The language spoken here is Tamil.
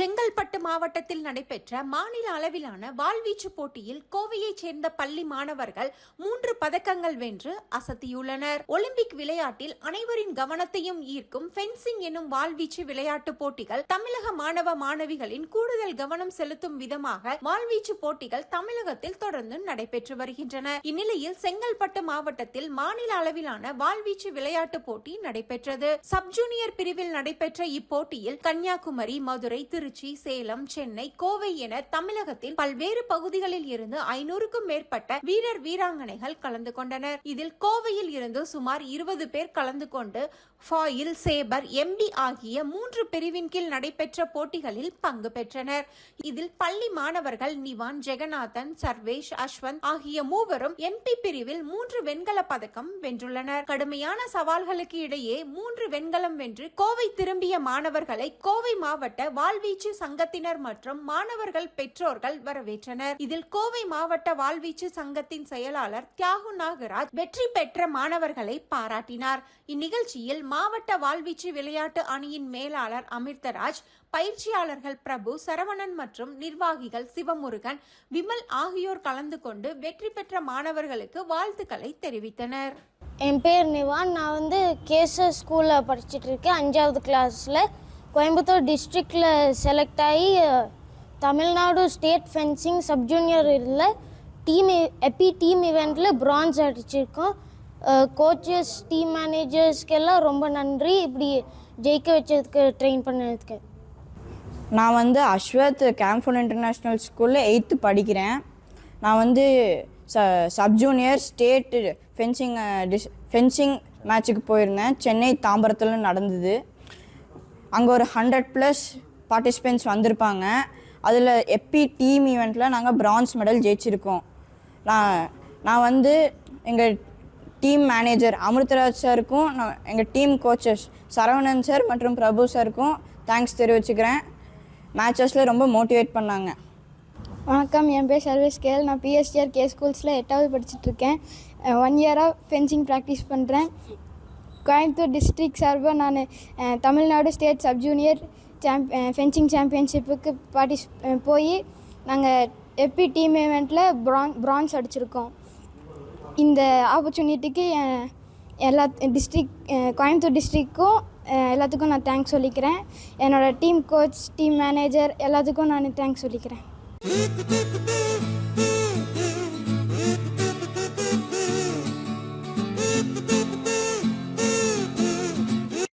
செங்கல்பட்டு மாவட்டத்தில் நடைபெற்ற மாநில அளவிலான வாள்வீச்சு போட்டியில் கோவையைச் சேர்ந்த பள்ளி மாணவர்கள் மூன்று பதக்கங்கள் வென்று அசத்தியுள்ளனர். ஒலிம்பிக் விளையாட்டில் அனைவரின் கவனத்தையும் ஈர்க்கும் ஃபென்சிங் எனும் வாள்வீச்சு விளையாட்டு போட்டிகள் தமிழக மாணவ மாணவிகளின் கூடுதல் கவனம் செலுத்தும் விதமாக வாள்வீச்சு போட்டிகள் தமிழகத்தில் தொடர்ந்து நடைபெற்று வருகின்றன. இந்நிலையில் செங்கல்பட்டு மாவட்டத்தில் மாநில அளவிலான வாள்வீச்சு விளையாட்டு போட்டி நடைபெற்றது. சப் ஜூனியர் பிரிவில் நடைபெற்ற இப்போட்டியில் கன்னியாகுமரி மதுரை திரு திருச்சி சேலம் சென்னை கோவை என தமிழகத்தின் பல்வேறு பகுதிகளில் இருந்து ஐநூறுக்கும் மேற்பட்ட வீரர் வீராங்கனைகள் கலந்து கொண்டனர். இதில் கோவையில் இருந்து சுமார் இருபது பேர் கலந்து கொண்டு ஃபாயில் சேபர் எம்பி ஆகிய மூன்று பிரிவின் கீழ் நடைபெற்ற போட்டிகளில் பங்கு பெற்றனர். இதில் பள்ளி மாணவர்கள் நிவான் ஜெகநாதன் சர்வேஷ் அஸ்வந்த் ஆகிய மூவரும் எம்பி பிரிவில் மூன்று வெண்கல பதக்கம் வென்றுள்ளனர். கடுமையான சவால்களுக்கு இடையே மூன்று வெண்கலம் வென்று கோவை திரும்பிய மாணவர்களை கோவை மாவட்ட வாழ்வீச்சு சங்கத்தினர் மற்றும் மாணவர்கள் பெற்றோர்கள் வரவேற்றனர். இதில் கோவை மாவட்ட வாழ்வீச்சு சங்கத்தின் செயலாளர் தியாகு நாகராஜ் வெற்றி பெற்ற மாணவர்களை பாராட்டினார். இந்நிகழ்ச்சியில் மாவட்ட வாழ்வீச்சு விளையாட்டு அணியின் மேலாளர் அமிர்தராஜ் பயிற்சியாளர்கள் பிரபு சரவணன் மற்றும் நிர்வாகிகள் சிவமுருகன் விமல் ஆகியோர் கலந்து கொண்டு வெற்றி பெற்ற மாணவர்களுக்கு வாழ்த்துக்களை தெரிவித்தனர். என் பேர் நிவான். நான் வந்து கேசர் ஸ்கூலில் படிச்சுட்டு இருக்கேன். அஞ்சாவது கிளாஸில் கோயம்புத்தூர் டிஸ்ட்ரிக்டில் செலக்ட் ஆகி Tamil Nadu state fencing sub junior இதில் டீம் எப்பி டீம் இவெண்ட்டில் பிரான்ஸ் அடிச்சிருக்கோம். கோச்சஸ் டீம் மேனேஜர்ஸ்க்கெல்லாம் ரொம்ப நன்றி. இப்படி ஜெயிக்க வச்சதுக்கு ட்ரெயின் பண்ணதுக்கு. நான் வந்து அஸ்வத் கேம்ஃபோன் இன்டர்நேஷ்னல் ஸ்கூலில் எயித்து படிக்கிறேன். நான் வந்து ச சப் ஜூனியர் ஸ்டேட்டு ஃபென்சிங் டிஸ் ஃபென்சிங் மேட்ச்சுக்கு போயிருந்தேன். சென்னை தாம்பரத்தில் நடந்தது. அங்கே ஒரு ஹண்ட்ரட் ப்ளஸ் பார்ட்டிசிபெண்ட்ஸ் வந்திருப்பாங்க. அதில் எப்பி டீம் ஈவெண்ட்டில் நாங்கள் பிரான்ஸ் மெடல் ஜெயிச்சிருக்கோம். நான் நான் வந்து எங்கள் டீம் மேனேஜர் அமிர்தராஜ் சாருக்கும் நான் எங்கள் டீம் கோச்சஸ் சரவணன் சார் மற்றும் பிரபு சாருக்கும் தேங்க்ஸ் தெரிவிச்சுக்கிறேன். மேட்சஸில் ரொம்ப மோட்டிவேட் பண்ணாங்க. வணக்கம் என் பேர் சர்வீஸ் கேல் நான் பிஎஸ்டிஆர் கே ஸ்கூல்ஸில் எட்டாவது படிச்சுட்ருக்கேன் ஒன் இயராக ஃபென்சிங் ப்ராக்டிஸ் பண்ணுறேன் கோயம்புத்தூர் டிஸ்ட்ரிக் சார்பாக நான் Tamil Nadu state sub junior champ fencing சாம்பியன்ஷிப்புக்கு பார்ட்டிஸ் போய் நாங்கள் எப்பி டீம் ஈவெண்ட்டில் ப்ரான் ப்ரான்ஸ் அடிச்சிருக்கோம். இந்த ஆப்பர்ச்சுனிட்டிக்கு எல்லா டிஸ்ட்ரிக் கோயம்புத்தூர் டிஸ்ட்ரிக்கும் எல்லாத்துக்கும் நான் தேங்க்ஸ் சொல்லிக்கிறேன். என்னோடய டீம் கோச் டீம் மேனேஜர் எல்லாத்துக்கும் நான் தேங்க்ஸ் சொல்லிக்கிறேன்.